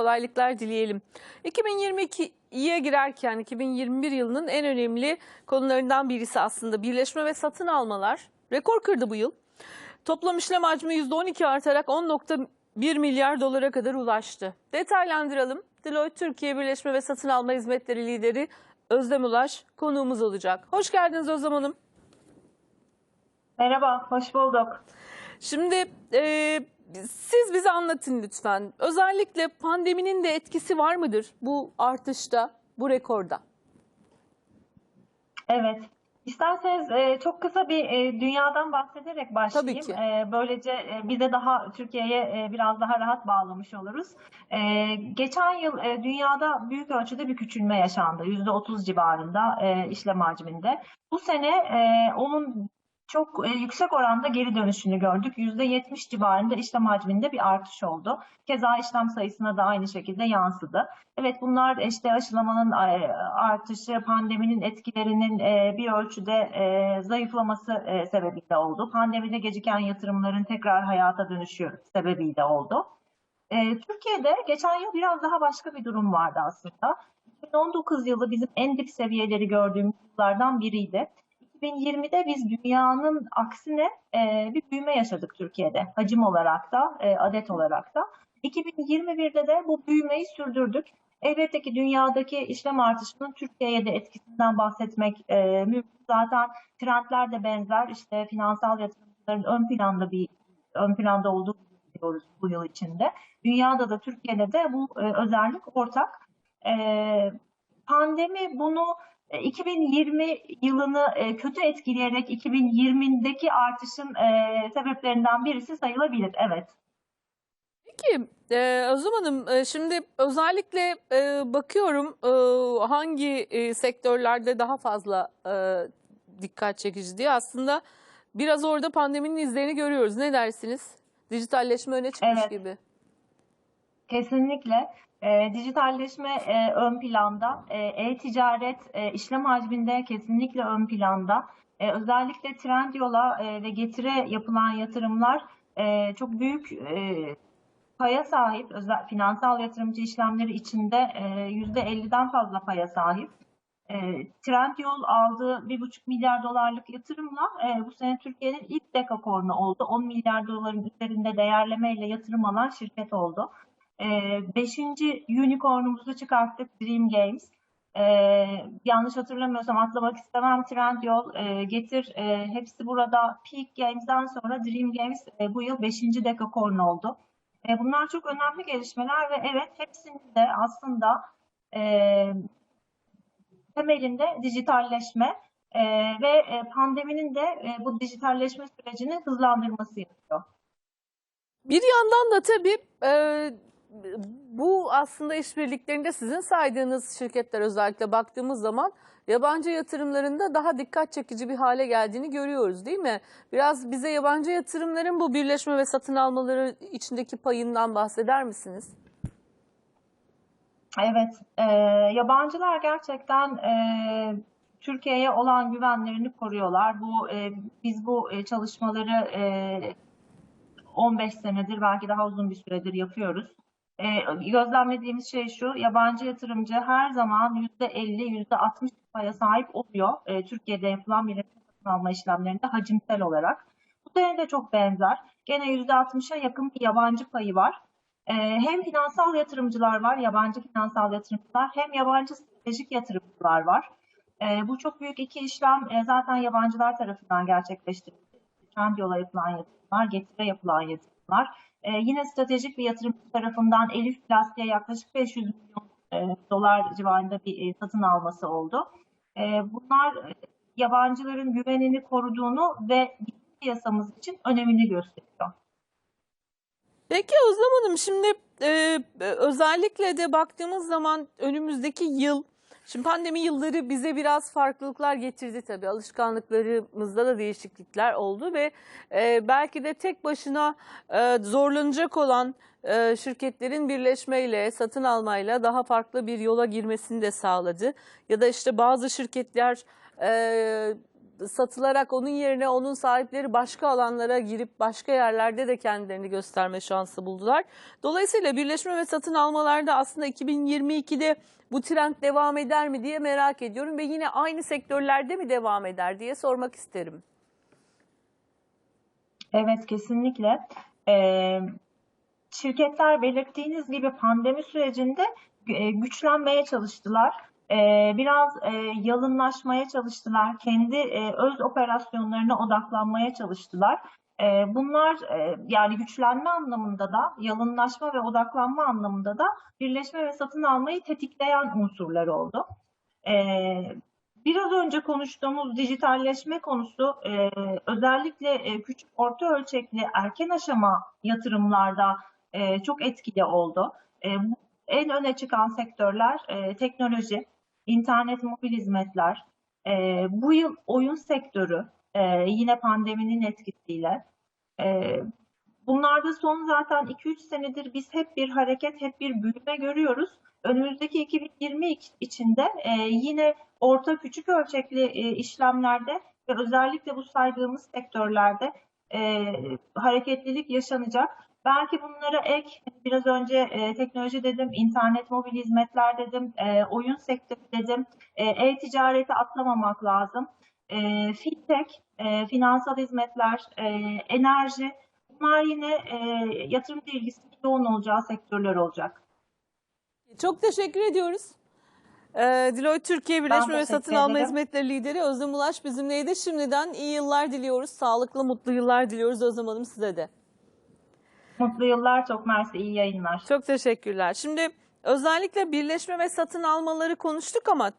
kolaylıklar dileyelim. 2022'ye girerken 2021 yılının en önemli konularından birisi aslında birleşme ve satın almalar. Rekor kırdı bu yıl. Toplam işlem hacmi %12 artarak 10.1 milyar dolara kadar ulaştı. Detaylandıralım. Deloitte Türkiye Birleşme ve Satın Alma Hizmetleri Lideri Özlem Ulaş konuğumuz olacak. Hoş geldiniz Özlem Hanım. Merhaba, hoş bulduk. Şimdi e, siz bize anlatın lütfen. Özellikle pandeminin de etkisi var mıdır bu artışta, bu rekorda? Evet. İsterseniz e, çok kısa bir e, dünyadan bahsederek başlayayım. Tabii ki. E, böylece e, de daha Türkiye'ye e, biraz daha rahat bağlamış oluruz. E, geçen yıl e, dünyada büyük ölçüde bir küçülme yaşandı. %30 civarında e, işlem hacminde. Bu sene e, onun çok e, yüksek oranda geri dönüşünü gördük. %70 civarında işlem hacminde bir artış oldu. Keza işlem sayısına da aynı şekilde yansıdı. Evet bunlar işte aşılamanın artışı, pandeminin etkilerinin e, bir ölçüde e, zayıflaması sebebiyle oldu. Pandemide geciken yatırımların tekrar hayata dönüşü sebebiyle oldu. Türkiye'de geçen yıl biraz daha başka bir durum vardı aslında. 2019 yılı bizim en dip seviyeleri gördüğümüz yıllardan biriydi. 2020'de biz dünyanın aksine e, bir büyüme yaşadık Türkiye'de. Hacim olarak da, e, adet olarak da. 2021'de de bu büyümeyi sürdürdük. Elbette ki dünyadaki işlem artışının Türkiye'ye de etkisinden bahsetmek e, mümkün. Zaten trendler de benzer. İşte finansal yatırımcıların ön planda bir ön planda olduğu biliyoruz bu yıl içinde. Dünyada da Türkiye'de de bu e, özellik ortak. E, pandemi bunu e, 2020 yılını e, kötü etkileyerek 2020'deki artışın e, sebeplerinden birisi sayılabilir. Evet. Peki e, Özlem Hanım e, şimdi özellikle e, bakıyorum e, hangi e, sektörlerde daha fazla e, dikkat çekici diye aslında biraz orada pandeminin izlerini görüyoruz. Ne dersiniz? Dijitalleşme öne çıkmış Evet. gibi. Kesinlikle. E, dijitalleşme e, ön planda, E, e-ticaret e, işlem hacminde kesinlikle ön planda. E, özellikle Trendyol'a e, ve Getir'e yapılan yatırımlar e, çok büyük e, paya sahip. Özel, finansal yatırımcı işlemleri içinde e, %50'den fazla paya sahip. E, Trendyol aldığı 1,5 milyar dolarlık yatırımla e, bu sene Türkiye'nin ilk dekakornu oldu. 10 milyar doların üzerinde değerlemeyle yatırım alan şirket oldu. Ee, beşinci unicornumuzu çıkarttık Dream Games. Ee, yanlış hatırlamıyorsam atlamak istemem Trendyol, e, Getir e, hepsi burada Peak Games'den sonra Dream Games e, bu yıl beşinci dekakorn oldu. E, bunlar çok önemli gelişmeler ve evet hepsinin de aslında e, temelinde dijitalleşme e, ve e, pandeminin de e, bu dijitalleşme sürecini hızlandırması yapıyor. Bir yandan da tabii e, bu aslında işbirliklerinde sizin saydığınız şirketler özellikle baktığımız zaman yabancı yatırımlarında daha dikkat çekici bir hale geldiğini görüyoruz değil mi? Biraz bize yabancı yatırımların bu birleşme ve satın almaları içindeki payından bahseder misiniz? Evet, e, yabancılar gerçekten e, Türkiye'ye olan güvenlerini koruyorlar. Bu e, biz bu e, çalışmaları e, 15 senedir belki daha uzun bir süredir yapıyoruz. E, gözlemlediğimiz şey şu, yabancı yatırımcı her zaman %50, %60 paya sahip oluyor e, Türkiye'de yapılan birleşme satın alma işlemlerinde hacimsel olarak. Bu sene de çok benzer. Gene %60'a yakın bir yabancı payı var. Ee, hem finansal yatırımcılar var, yabancı finansal yatırımcılar, hem yabancı stratejik yatırımcılar var. Ee, bu çok büyük iki işlem zaten yabancılar tarafından gerçekleştirildi. Trendyol'a yapılan yatırımlar, Getir'e yapılan yatırımlar. Ee, yine stratejik bir yatırımcı tarafından Elif Plastik'e yaklaşık 500 milyon e, dolar civarında bir e, satın alması oldu. Ee, bunlar e, yabancıların güvenini koruduğunu ve piyasamız için önemini gösteriyor. Peki Özlem Hanım şimdi e, özellikle de baktığımız zaman önümüzdeki yıl, şimdi pandemi yılları bize biraz farklılıklar getirdi tabii. Alışkanlıklarımızda da değişiklikler oldu ve e, belki de tek başına e, zorlanacak olan e, şirketlerin birleşmeyle, satın almayla daha farklı bir yola girmesini de sağladı. Ya da işte bazı şirketler e, satılarak onun yerine onun sahipleri başka alanlara girip başka yerlerde de kendilerini gösterme şansı buldular. Dolayısıyla birleşme ve satın almalarda aslında 2022'de bu trend devam eder mi diye merak ediyorum ve yine aynı sektörlerde mi devam eder diye sormak isterim. Evet, kesinlikle. Ee, şirketler belirttiğiniz gibi pandemi sürecinde e, güçlenmeye çalıştılar. Ee, biraz e, yalınlaşmaya çalıştılar. Kendi e, öz operasyonlarına odaklanmaya çalıştılar. Ee, bunlar e, yani güçlenme anlamında da, yalınlaşma ve odaklanma anlamında da birleşme ve satın almayı tetikleyen unsurlar oldu. Ee, Biraz önce konuştuğumuz dijitalleşme konusu özellikle küçük orta ölçekli erken aşama yatırımlarda çok etkili oldu. En öne çıkan sektörler teknoloji, internet mobil hizmetler, e, bu yıl oyun sektörü e, yine pandeminin etkisiyle. E, bunlarda son zaten 2-3 senedir biz hep bir hareket, hep bir büyüme görüyoruz. Önümüzdeki 2020 iç- içinde e, yine orta küçük ölçekli e, işlemlerde ve özellikle bu saydığımız sektörlerde e, hareketlilik yaşanacak. Belki bunlara ek biraz önce e, teknoloji dedim, internet mobil hizmetler dedim, e, oyun sektörü dedim, e, e-ticareti atlamamak lazım. E, fintech, e, finansal hizmetler, e, enerji bunlar yine e, yatırımcı ilgisinin yoğun olacağı sektörler olacak. Çok teşekkür ediyoruz. Ee, Deloitte Türkiye Birleşme ve Satın Alma. Hizmetleri Lideri Özlem Ulaş bizimleydi. Şimdiden iyi yıllar diliyoruz. Sağlıklı, mutlu yıllar diliyoruz Özlem Hanım size de. Mutlu yıllar, çok mersi, iyi yayınlar. Çok teşekkürler. Şimdi özellikle birleşme ve satın almaları konuştuk ama